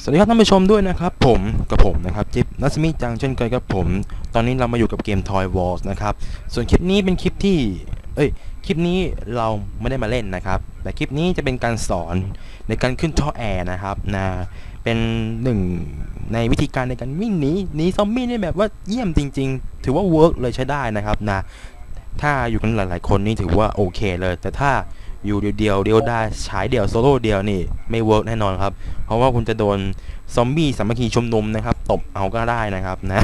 สวัสดีครับท่านผู้ชมด้วยนะครับผมกับผมนะครับจิ๊บนัสมิจังเช่นเคยครับผม ตอนนี้เรามาอยู่กับเกม Toy Wars นะครับส่วนคลิปนี้เป็นคลิปที่เอ้ยคลิปนี้เราไม่ได้มาเล่นนะครับ แต่คลิปนี้จะเป็นการสอนในการขึ้นท่อแอร์นะครับนะเป็นหนึ่งในวิธีการในการวิ่งหนีหนีซอมบี้นี่แบบว่าเยี่ยมจริง ๆ ถือว่าเวิร์กเลยใช้ได้นะครับนะถ้าอยู่กันหลาย ๆ คนนี่ถือว่าโอเคเลย แต่ถ้า อยู่เดียวเดียวได้ฉายเดียวโซโล่เดียวนี่ไม่เวิร์กแน่นอนครับ เพราะว่าคุณจะโดนซอมบี้สามัคคีชุมนุมนะครับตบเอาก็ได้นะครับนะ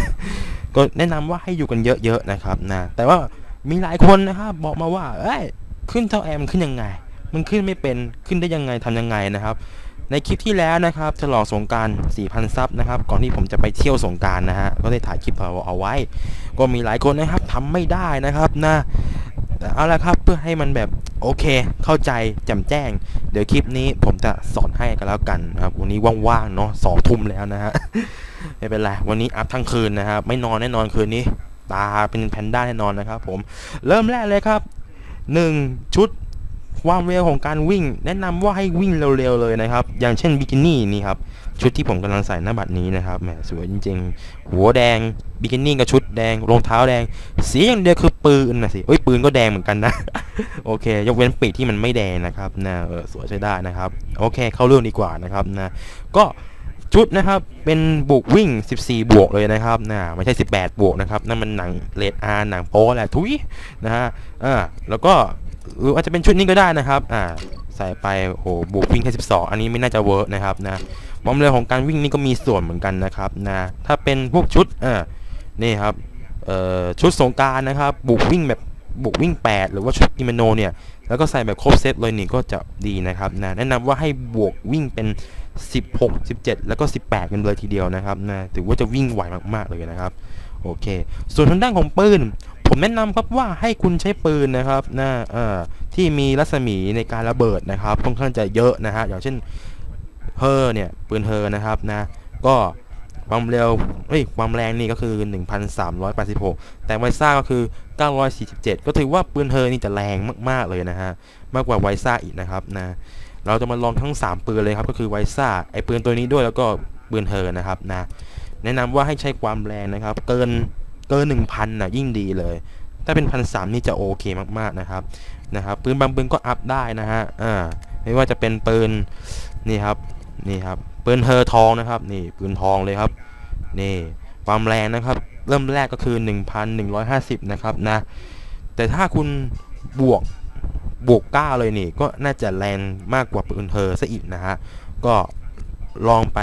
ก็แนะนำว่าให้อยู่กันเยอะๆนะครับนะแต่ว่ามีหลายคนนะครับบอกมาว่าเอ้ยขึ้นเท่าแอมขึ้นยังไง มันขึ้นไม่เป็นขึ้นได้ยังไงทำยังไงนะครับ ในคลิปที่แล้วนะครับฉลองสงกราร4,000ซับนะครับก่อนที่ผมจะไปเที่ยวสงการนะฮะก็ได้ถ่ายคลิปเอาเอาไว้ ก็มีหลายคนนะครับทำไม่ได้นะครับนะ แต่เอาละครับเพื่อให้มันแบบโอเค เข้าใจแจ่มแจ้ง เดี๋ยวคลิปนี้ผมจะสอนให้กันแล้วกันนะครับ วันนี้ว่างๆเนาะสองทุ่มแล้วนะฮะไม่เป็นไรวันนี้อัพทั้งคืนนะครับ ไม่นอนแน่นอนคืนนี้ ตาเป็นแพนด้าแน่นอนนะครับ ผมเริ่มแรกเลยครับหนึ่งชุด ความเร็วของการวิ่ง แนะนำว่าให้วิ่งเร็วๆเลยนะครับ อย่างเช่นบิกินี่นี่ครับ ชุดที่ผมกำลังใส่หน้าบัดนี้นะครับแหมสวยจริงๆ หัวแดงบิกินี่กับชุดแดงรองเท้าแดง สีอย่างเดียวคือปืนนะสิเอ้ยปืนก็แดงเหมือนกันนะ โอเค ยกเว้นปีกที่มันไม่แดงนะครับนะเออสวยใช้ได้นะครับ โอเค เข้าเรื่องดีกว่านะครับนะก็ชุดนะครับเป็นบวกวิ่ง 14 บวกเลยนะครับนะไม่ใช่ 18 บวกนะครับนั่นมันหนังเลดอาร์หนังโป๊แหละทุยนะฮะอ่าแล้วก็ หรืออาจจะเป็นชุดนี้ก็ได้นะครับอ่าใส่ไปโหบวกวิ่งแค่12 อันนี้ไม่น่าจะเวิร์กนะครับนะความเร็วของการวิ่งนี่ก็มีส่วนเหมือนกันนะครับนะถ้าเป็นพวกชุดอ่านี่ครับเอ่อชุดสงการนะครับบุกวิ่งแบบบุกวิ่ง 8 หรือว่าชุดอิมโนเนี่ยแล้วก็ใส่แบบครบเซตเลยนี่ก็จะดีนะครับนะแนะนำว่าให้บวกวิ่งเป็น 16 17 แล้วก็ 18 กันเลยทีเดียวนะครับนะถือว่าจะวิ่งไหวมากๆเลยนะครับโอเค ส่วนทางด้านของปืน ผมแนะนำครับว่าให้คุณใช้ปืนนะครับนะเอ่อที่มีรัศมีในการระเบิดนะครับค่อนข้างจะเยอะนะฮะอย่างเช่นเฮอร์เนี่ยปืนเฮอร์นะครับนะก็ความเร็วเอ้ยความแรงนี่ก็คือ 1,386 แต่ไวซ่าก็คือ 947 ก็ถือว่าปืนเฮอร์นี่จะแรงมาก ๆ เลยนะฮะ มากกว่าไวซ่าอีกนะครับนะ เราจะมาลองทั้ง 3 ปืนเลยครับ ก็คือไวซ่าไอปืนตัวนี้ด้วยแล้วก็ปืนเฮอร์นะครับนะ แนะนำว่าให้ใช้ความแรงนะครับ เกิน เกิน1,000นะยิ่งดีเลย ถ้าเป็นพันสามนี่จะโอเคมากๆนะครับนะครับปืนบางปืนก็อัพได้นะฮะอ่าไม่ว่าจะเป็นปืนนี่ครับนี่ครับปืนเฮอทองนะครับนี่ปืนทองเลยครับนี่ความแรงนะครับ เริ่มแรกก็คือ 1,150 นะครับนะแต่ถ้าคุณบวกบวก 9 เลยนี่ก็น่าจะแรงมากกว่าปืนเฮอซะอีกนะฮะก็ลองไป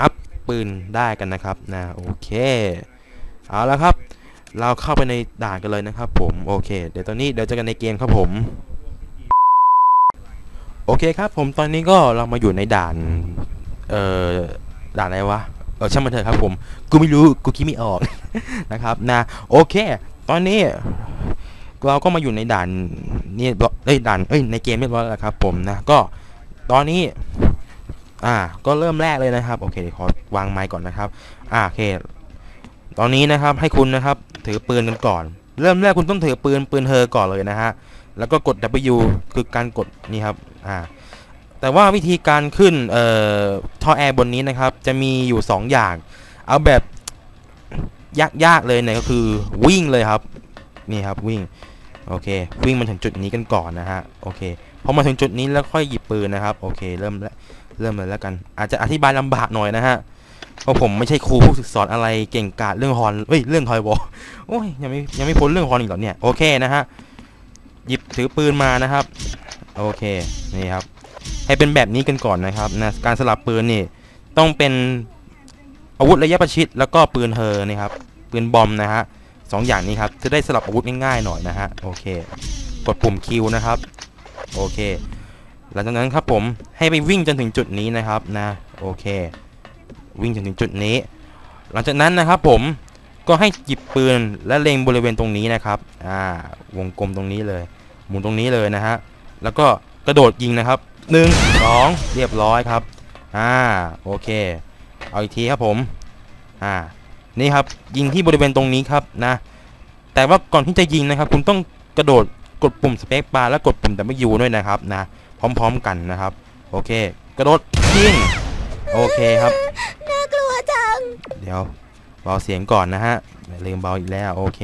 อัพปืนได้กันนะครับนะโอเค เอาละครับ เราเข้าไปในด่านกันเลยนะครับ ผมโอเค เดี๋ยวตอนนี้เดี๋ยวเจอกันในเกมครับผม โอเคครับ ผมตอนนี้ก็เรามาอยู่ในด่าน เอ่อด่านอะไรวะเออช่างมันเถอะครับผมกูไม่รู้กูคิดไม่ออกนะครับนะโอเค ตอนนี้เราก็มาอยู่ในด่านนี่เอ้ยด่านเอ้ยในเกมเรียบร้อยแล้วครับ ผมนะก็ตอนนี้ อ่า ก็เริ่มแรกเลยนะครับ โอเคเดี๋ยวขอวางไมค์ก่อนนะครับ อ่าโอเค ตอนนี้นะครับให้คุณนะครับถือปืนกันก่อน เริ่มแรกคุณต้องถือปืนปืนเฮอก่อนเลยนะฮะแล้วก็กด W คือการกดนี่ครับอ่าแต่ว่าวิธีการขึ้นเอ่อท่อแอร์บนนี้นะครับ จะมีอยู่ 2 อย่าง เอาแบบยากๆเลยเนี่ยก็คือวิ่งเลยครับนี่ครับวิ่งโอเควิ่งมาถึงจุดนี้กันก่อนนะฮะโอเคพอมาถึงจุดนี้แล้วค่อยหยิบปืนนะครับโอเคเริ่มแล้วเริ่มเลยแล้วกัน อาจจะอธิบายลำบากหน่อยนะฮะ เพราะผมไม่ใช่ครูผู้ฝึกสอนอะไรเก่งกาจเรื่องฮอนเอ้ยเรื่องทอยวอลโอ้ยยังไม่ยังไม่พ้นเรื่องฮอนอีกเหรอเนี่ยโอเคนะฮะหยิบถือปืนมานะครับ โอเคนี่ครับ ให้เป็นแบบนี้กันก่อนนะครับนะการสลับปืนนี่ต้องเป็นอาวุธระยะประชิดแล้วก็ปืนเฮอนี่ครับปืนบอมนะฮะสองอย่างนี้ครับจะได้สลับอาวุธง่ายๆหน่อยนะฮะโอเค กดปุ่มคิวนะครับโอเค หลังจากนั้นครับผมให้ไปวิ่งจนถึงจุดนี้นะครับนะโอเค วิ่งจนถึงจุดนี้ หลังจากนั้นนะครับผมก็ให้หยิบปืนและเล็งบริเวณตรงนี้นะครับอ่าวงกลมตรงนี้เลย หมุนตรงนี้เลยนะฮะแล้วก็กระโดดยิงนะครับหนึ่งสองเรียบร้อยครับอ่าโอเค เอาอีกทีครับผมอ่านี่ครับยิงที่บริเวณตรงนี้ครับนะแต่ว่าก่อนที่จะยิงนะครับ คุณต้องกระโดดกดปุ่มสเปคบาร์และกดปุ่ม W ด้วยนะครับนะพร้อมๆกันนะครับ โอเค กระโดดยิง โโอเคครับ น่ากลัวจัง เดี๋ยวเบาเสียงก่อนนะฮะอย่าลืมเบาอีกแล้วโอเค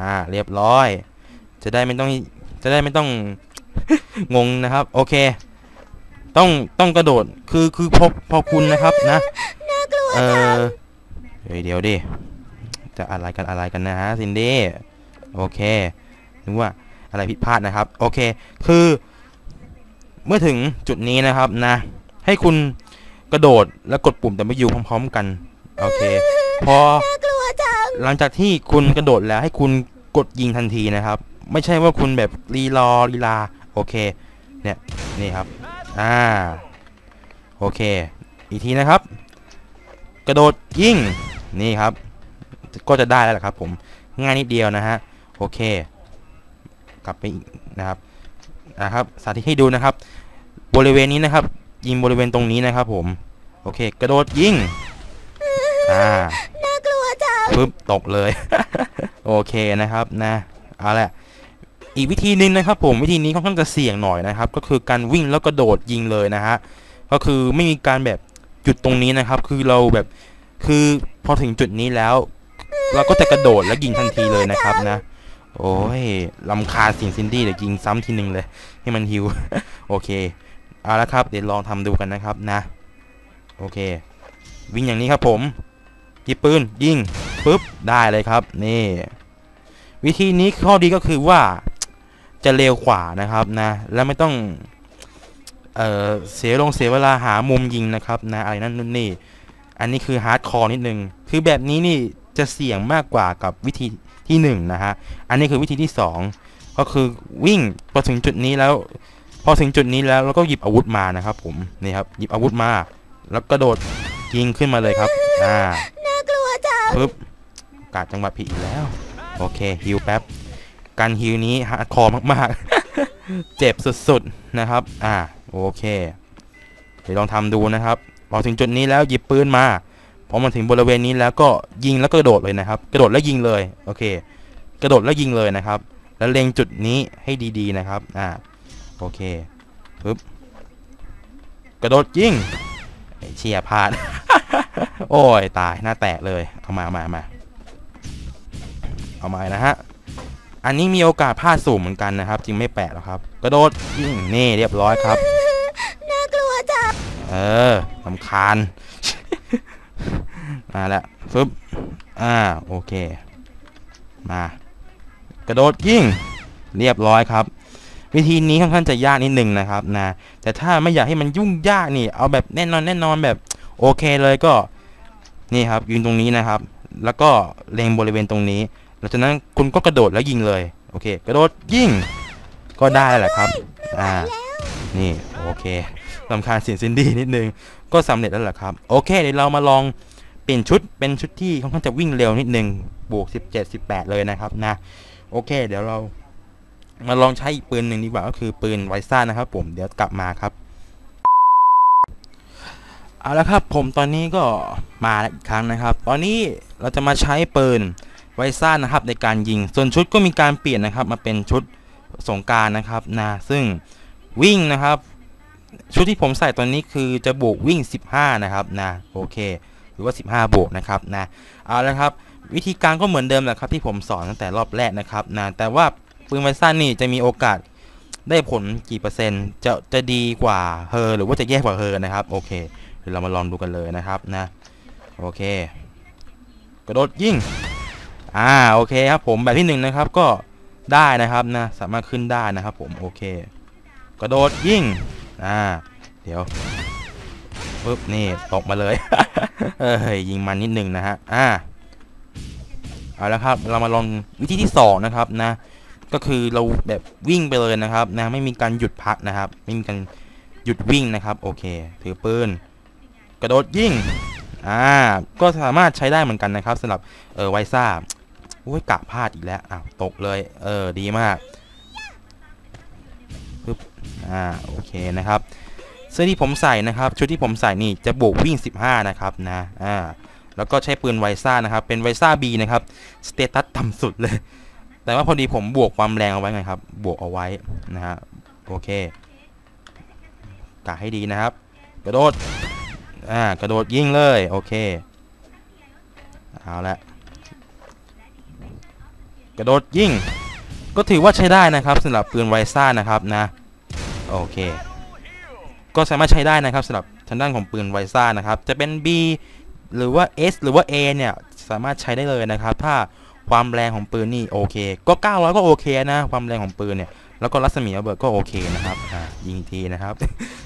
อ่าเรียบร้อย จะได้ไม่ต้องจะได้ไม่ต้องงงนะครับ โอเค ต้องต้องกระโดดคือคือพอพอคุณนะครับนะน่ากลัวเอจังอเฮ้ยเดี๋ยวดิจะอะไรกันอะไรกันนะฮะซินดี้โอเคนึกว่าอะไรผิดพลาดนะครับ โอเค คือเมื่อถึงจุดนี้นะครับนะ ให้คุณกระโดดแล้วกดปุ่ม W พร้อม ๆ กัน โอเค พอน่ากลัวจังหลังจากที่คุณกระโดดแล้วให้คุณกดยิงทันทีนะครับ ไม่ใช่ว่าคุณแบบรีรอรีลา โอเค เนี่ย นี่ครับ อ่า โอเค อีกทีนะครับ กระโดดยิง นี่ครับ ก็จะได้แล้วแหละครับผม ง่ายนิดเดียวนะฮะ โอเค กลับไปอีกนะครับ นะครับสาธิตให้ดูนะครับ บริเวณนี้นะครับ ยิงบริเวณตรงนี้นะครับ ผม โอเค กระโดดยิงอ่าน่ากลัวจังปึ๊บตกเลย โอเคนะครับนะเอาละอีกวิธีหนึ่งนะครับ ผมวิธีนี้ค่อนข้างจะเสี่ยงหน่อยนะครับ ก็คือการวิ่งแล้วกระโดดยิงเลยนะฮะก็คือไม่มีการแบบหยุดตรงนี้นะครับ คือเราแบบคือพอถึงจุดนี้แล้ว เราก็จะกระโดดแล้วยิงทันทีเลยนะครับนะ โอ้ยลำคาสียงซินดี้เดี๋ยวยิงซ้ำทีหนึ่งเลย ให้มันฮิว โอเค เอาละครับ เดี๋ยวลองทำดูกันนะครับนะ โอเค วิ่งอย่างนี้ครับผมหยิบปืน ยิงปุ๊บ ได้เลยครับ นี่ วิธีนี้ข้อดีก็คือว่าจะเร็วกว่านะครับนะ แล้วไม่ต้อง เออเสียลงเสียเวลาหามุมยิงนะครับนะอะไรนั่นนู่นนี่ อันนี้คือฮาร์ดคอร์นิดนึง คือแบบนี้นี่ จะเสี่ยงมากกว่ากับวิธีที่หนึ่งนะฮะ อันนี้คือวิธีที่สองก็คือวิ่งพอถึงจุดนี้แล้ว พอถึงจุดนี้แล้วเราก็หยิบอาวุธมานะครับ ผมนี่ครับหยิบอาวุธมา แล้วกระโดดยิงขึ้นมาเลยครับอ่าน่ากลัวจังปึ๊บกาดจังหวะผิดอีกแล้ว โอเคฮิวแป๊บการฮิวนี้ฮาร์ดคอร์มากๆ เจ็บสุดๆนะครับ อ่าโอเค เดี๋ยวลองทำดูนะครับพอถึงจุดนี้แล้วหยิบปืนมา พอมาถึงบริเวณนี้แล้วก็ยิงแล้วก็กระโดดเลยนะครับ กระโดดแล้วยิงเลยโอเค กระโดดแล้วยิงเลยนะครับ แล้วเล็งจุดนี้ให้ดีๆนะครับอ่าโอเคปึ๊บกระโดดยิงไอ้เชียพลาด โอ้ยตายหน้าแตกเลยเอามาเอามาเอามาเอามานะฮะอันนี้มีโอกาสพลาดสูงเหมือนกันนะครับจริงไม่แปลกหรอกครับ กระโดดยิงนี่เรียบร้อยครับน่ากลัวจังเออลำคาญ มาแล้วฟึบอ่าโอเค มากระโดดยิงเรียบร้อยครับ วิธีนี้ค่อนข้างจะยากนิดหนึ่งนะครับนะแต่ถ้าไม่อยากให้มันยุ่งยากนี่ เอาแบบแน่นอนแน่นอนแบบโอเคเลยก็นี่ครับยืนตรงนี้นะครับ แล้วก็เล็งบริเวณตรงนี้หลังจากนั้นคุณก็กระโดดแล้วยิงเลยโอเค กระโดดยิงก็ได้แหละครับอ่านี่โอเคลำคาญเสียงซินดี้นิดนึงก็สำเร็จแล้วแหละครับ โอเคเดี๋ยวเรามาลอง ลี่ยนชุดเป็นชุดที่ค่อนข้างจะวิ่งเร็วนิดนึงบวก 17 18 เลยนะครับนะ โอเค เดี๋ยวเรามาลองใช้อีกปืนหนึ่งดีกว่าก็คือปืนไวซ่านะครับ ผมเดี๋ยวกลับมาครับเอาละครับผมตอนนี้ก็มาอีกครั้งนะครับ ตอนนี้เราจะมาใช้ปืนไวซ่านะครับ ในการยิง ส่วนชุดก็มีการเปลี่ยนนะครับ มาเป็นชุดสงการนะครับนะซึ่งวิ่งนะครับ ชุดที่ผมใส่ตอนนี้คือจะบวกวิ่ง 15 นะครับนะโอเค รือว่า 15 บวกนะครับนะเอาละครับวิธีการก็เหมือนเดิมแหละครับที่ผมสอนตั้งแต่รอบแรกนะครับนะแต่ว่าปืนไวซ่านี่จะมีโอกาสได้ผลกี่เปอร์เซ็นต์จะจะดีกว่าเฮอหรือว่าจะแย่กว่าเฮอนะครับโอเคเดี๋ยวเรามาลองดูกันเลยนะครับนะโอเค กระโดดยิงอ่าโอเคครับผมแบบที่หนึ่งนะครับก็ได้นะครับนะสามารถขึ้นได้นะครับผมโอเค กระโดดยิงอ่าเดี๋ยว ปึ๊บนี่ตกมาเลย เอ้ยยิงมันนิดหนึ่งนะฮะ อ่า เอาละครับ เรามาลองวิธีที่สองนะครับนะ ก็คือเราแบบวิ่งไปเลยนะครับนะ ไม่มีการหยุดพักนะครับ ไม่มีการหยุดวิ่งนะครับ โอเค ถือปืน กระโดดยิง อ่า ก็สามารถใช้ได้เหมือนกันนะครับสำหรับ เออไวซ่าโอ้ยกะพลาดอีกแล้ว อ้าว ตกเลย เออ ดีมากปึ๊บ อ่า โอเคนะครับ เสื้อที่ผมใส่นะครับชุดที่ผมใส่นี่จะบวกวิ่ง 15 นะครับนะอ่าแล้วก็ใช้ปืนไวซ่านะครับเป็นไวซ่า B นะครับสเตตัสต่ำสุดเลย แต่ว่าพอดีผมบวกความแรงเอาไว้ไงครับบวกเอาไว้นะฮะโอเคกะให้ดีนะครับ กระโดดอ่ากระโดดยิงเลยโอเคเอาละกระโดดยิงก็ถือว่าใช้ได้นะครับสำหรับปืนไวซ่านะครับนะโอเค ก็สามารถใช้ได้นะครับสำหรับทางด้านของปืนไวซ่านะครับ จะเป็น B หรือว่า S หรือว่า A เนี่ยสามารถใช้ได้เลยนะครับ ถ้าความแรงของปืนนี่โอเค ก็ 900 ก็โอเคนะ ความแรงของปืนเนี่ย แล้วก็รัศมีระเบิดก็โอเคนะครับยิงทีนะครับ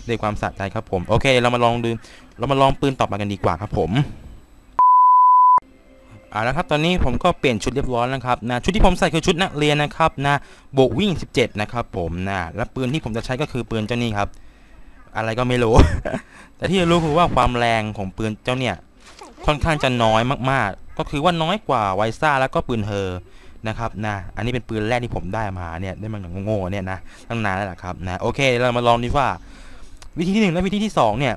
ด้วยความสะใจครับผม โอเค เรามาลองดู เรามาลองปืนต่อมากันดีกว่าครับผมเอาละครับตอนนี้ผมก็เปลี่ยนชุดเรียบร้อยแล้วครับนะชุดที่ผมใส่คือชุดนักเรียนนะครับนะโบวิ่ง 17 นะครับผมนะและปืนที่ผมจะใช้ก็คือปืนเจ้านี่ครับ อะไรก็ไม่รู้ แต่ที่รู้คือว่าความแรงของปืนเจ้าเนี่ยค่อนข้างจะน้อยมากๆ ก็คือว่าน้อยกว่าไวซ่าแล้วก็ปืนเฮอนะครับนะอันนี้เป็นปืนแรกที่ผมได้มาเนี่ยได้มาอย่างโง่เนี่ยนะตั้งนานแล้วละครับนะโอเคเรามาลองดีว่า วิธีที่หนึ่งและวิธีที่สองเนี่ย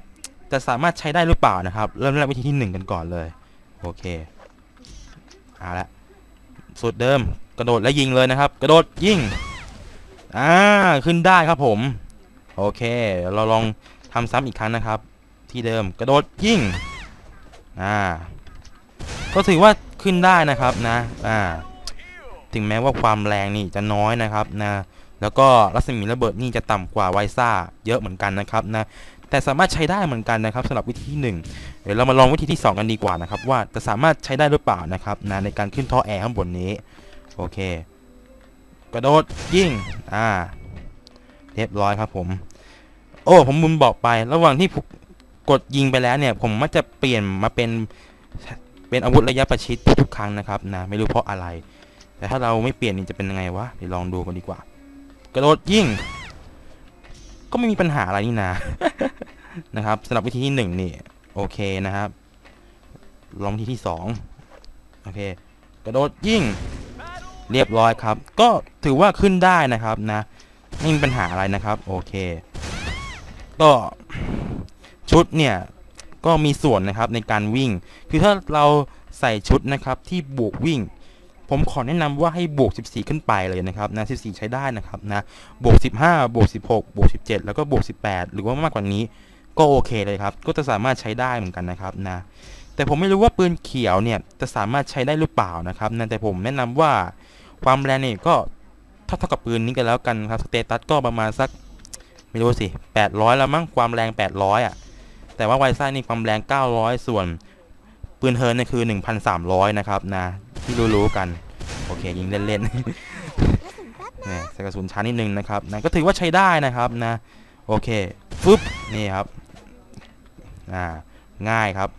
จะสามารถใช้ได้หรือเปล่านะครับ เริ่มแรกวิธีที่หนึ่งกันก่อนเลยโอเคเอาละสุดเดิมกระโดดและยิงเลยนะครับ กระโดดยิงอ่าขึ้นได้ครับผม โอเค เราลองทำซ้ำอีกครั้งนะครับ ที่เดิมกระโดดยิงอ่าก็ถือว่าขึ้นได้นะครับนะอ่าถึงแม้ว่าความแรงนี่จะน้อยนะครับนะแล้วก็รัศมีระเบิดนี่จะต่ำกว่าไวซ่าเยอะเหมือนกันนะครับนะแต่สามารถใช้ได้เหมือนกันนะครับสำหรับวิธีที่หนึ่งเดี๋ยวเรามาลองวิธีที่สองกันดีกว่านะครับ ว่าจะสามารถใช้ได้หรือเปล่านะครับนะในการขึ้นท่อแอร์ข้างบนนี้ โอเค กระโดดยิงอ่า เรียบร้อยครับผม โอ้ ผมมุนบอกไป ระหว่างที่กดยิงไปแล้วเนี่ย ผมมักจะเปลี่ยนมาเป็นเป็นอาวุธระยะประชิดทุกครั้งนะครับนะไม่รู้เพราะอะไร แต่ถ้าเราไม่เปลี่ยนนี่จะเป็นยังไงวะเดี๋ยวลองดูกันดีกว่า กระโดดยิงก็ไม่มีปัญหาอะไรนี่นะนะครับสำหรับวิธีที่หนึ่งนี่ โอเคนะครับ ลองวิธีที่สองโอเค กระโดดยิงเรียบร้อยครับ ก็ถือว่าขึ้นได้นะครับนะ ไม่มีปัญหาอะไรนะครับ โอเค ก็ชุดเนี่ยก็มีส่วนนะครับในการวิ่ง คือถ้าเราใส่ชุดนะครับที่บวกวิ่ง ผมขอแนะนำว่าให้บวก 14 ขึ้นไปเลยนะครับนะ14 ใช้ได้นะครับนะบวก 15 บวก 16 บวก 17 แล้วก็บวก 18 หรือว่ามากกว่านี้ก็โอเคเลยครับ ก็จะสามารถใช้ได้เหมือนกันนะครับนะแต่ผมไม่รู้ว่าปืนเขียวเนี่ยจะสามารถใช้ได้หรือเปล่านะครับนะแต่ผมแนะนำว่าความแรงเนี่ยก็ เท่าเท่ากับปืนนี้กันแล้วกันครับสเตตัสก็ประมาณสักไม่รู้สิ800 แล้วมั้งความแรง 800อะแต่ว่าไวซ่านี่ความแรง 900 ส่วนปืนเฮิร์นเนี่ยคือ 1,300 นะครับนะที่รู้ๆกัน โอเค ยิงเล่นๆเนี่ยใส่กระสุนช้านิดนึงนะครับนะก็ถือว่าใช้ได้นะครับนะโอเคฟึบนี่ครับอ่าง่ายครับ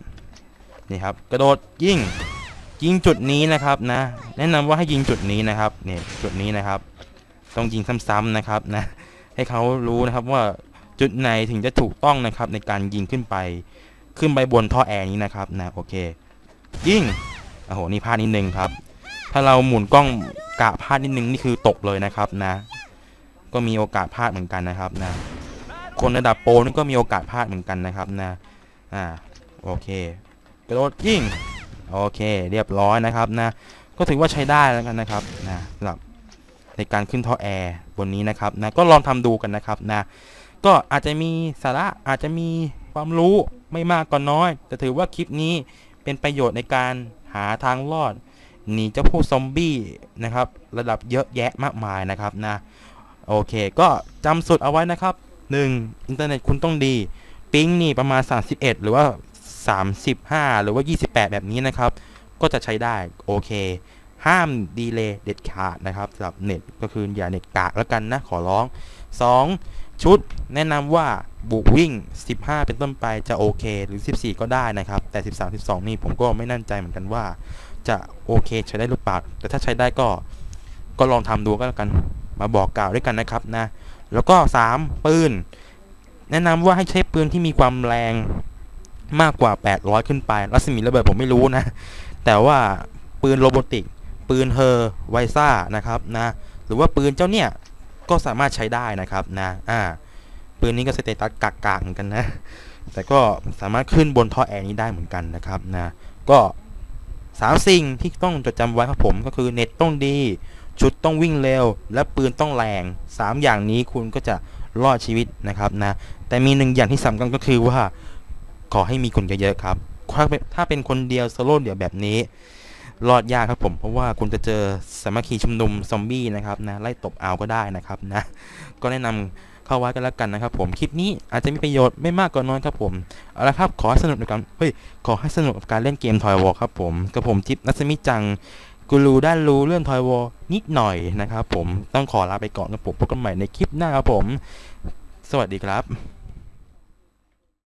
นี่ครับกระโดดยิงยิงจุดนี้นะครับนะแนะนำว่าให้ยิงจุดนี้นะครับเนี่ยจุดนี้นะครับ ต้องยิงซ้ำๆนะครับนะให้เขารู้นะครับว่าจุดไหนถึงจะถูกต้องนะครับในการยิงขึ้นไป ขึ้นไปบนท่อแอร์นี้นะครับนะโอเค ยิงโอ้โหนี่พลาดนิดนึงครับ ถ้าเราหมุนกล้องกะพลาดนิดนึงนี่คือตกเลยนะครับนะ ก็มีโอกาสพลาดเหมือนกันนะครับนะ คนระดับโปรนี่ก็มีโอกาสพลาดเหมือนกันนะครับนะอ่าโอเคกระโดดยิงโอเค เรียบร้อยนะครับนะ ก็ถือว่าใช้ได้แล้วกันนะครับนะสำหรับ ในการขึ้นท่อแอร์บนนี้นะครับนะก็ลองทำดูกันนะครับนะก็อาจจะมีสาระอาจจะมีความรู้ไม่มากก็น้อย แต่ถือว่าคลิปนี้เป็นประโยชน์ในการหาทางรอดหนีเจ้าพวกซอมบี้นะครับ ระดับเยอะแยะมากมายนะครับนะโอเค ก็จำสุดเอาไว้นะครับ 1. อินเทอร์เน็ตคุณต้องดี ปิงนี่ประมาณ 31 หรือว่า 35 หรือว่า 28 แบบนี้นะครับ ก็จะใช้ได้ โอเค ห้ามดีเลย์เด็ดขาดนะครับสำหรับเน็ตก็คืออย่าเน็ตกากแล้วกันนะขอร้อง 2. ชุดแนะนำว่าบุกวิ่ง 15 เป็นต้นไปจะโอเค หรือ 14 ก็ได้นะครับ แต่ 13 12 นี่ผมก็ไม่แน่นใจเหมือนกันว่า จะโอเคใช้ได้หรือเปล่าแต่ถ้าใช้ได้ก็ก็ลองทำดูก็แล้วกันมาบอกกล่าวด้วยกันนะครับนะแล้วก็ 3. ปืน แนะนำว่าให้ใช้ปืนที่มีความแรงมากกว่า 800 ขึ้นไป รัศมีระเบิดผมไม่รู้นะ แต่ว่าปืนโรบอติก ปืนเฮอร์ไวซ่านะครับนะหรือว่าปืนเจ้าเนี่ยก็สามารถใช้ได้นะครับนะอ่าปืนนี้ก็สเตตัสกากๆเหมือนกันนะแต่ก็สามารถขึ้นบนท่อแอร์นี้ได้เหมือนกันนะครับนะก็สามสิ่งที่ต้องจดจำไว้ครับผมก็คือเน็ตต้องดี ชุดต้องวิ่งเร็ว และปืนต้องแรง 3 อย่างนี้คุณก็จะรอดชีวิตนะครับนะแต่มีหนึ่งอย่างที่สำคัญก็คือว่าขอให้มีคนเยอะๆครับถ้าเป็นถ้าเป็นคนเดียวโซโล่เดี่ยวแบบนี้ รอดยากครับผม เพราะว่าคุณจะเจอสามัคคีชุมนุมซอมบี้นะครับนะไล่ตบเอาก็ได้นะครับนะก็แนะนำเข้าไว้กันแล้วกันนะครับ ผมคลิปนี้อาจจะมีประโยชน์ไม่มากก็น้อยครับผมเอาละครับขอให้สนุกกับเฮ้ยขอให้สนุกกับการเล่นเกมทอยวอลครับผมกับผมจิ๊บนัสมิจังกูรูด้านรู้เรื่องทอยวอลนิดหน่อยนะครับผมต้องขอลาไปก่อนครับผมพบกันใหม่ในคลิปหน้าครับผม สวัสดีครับ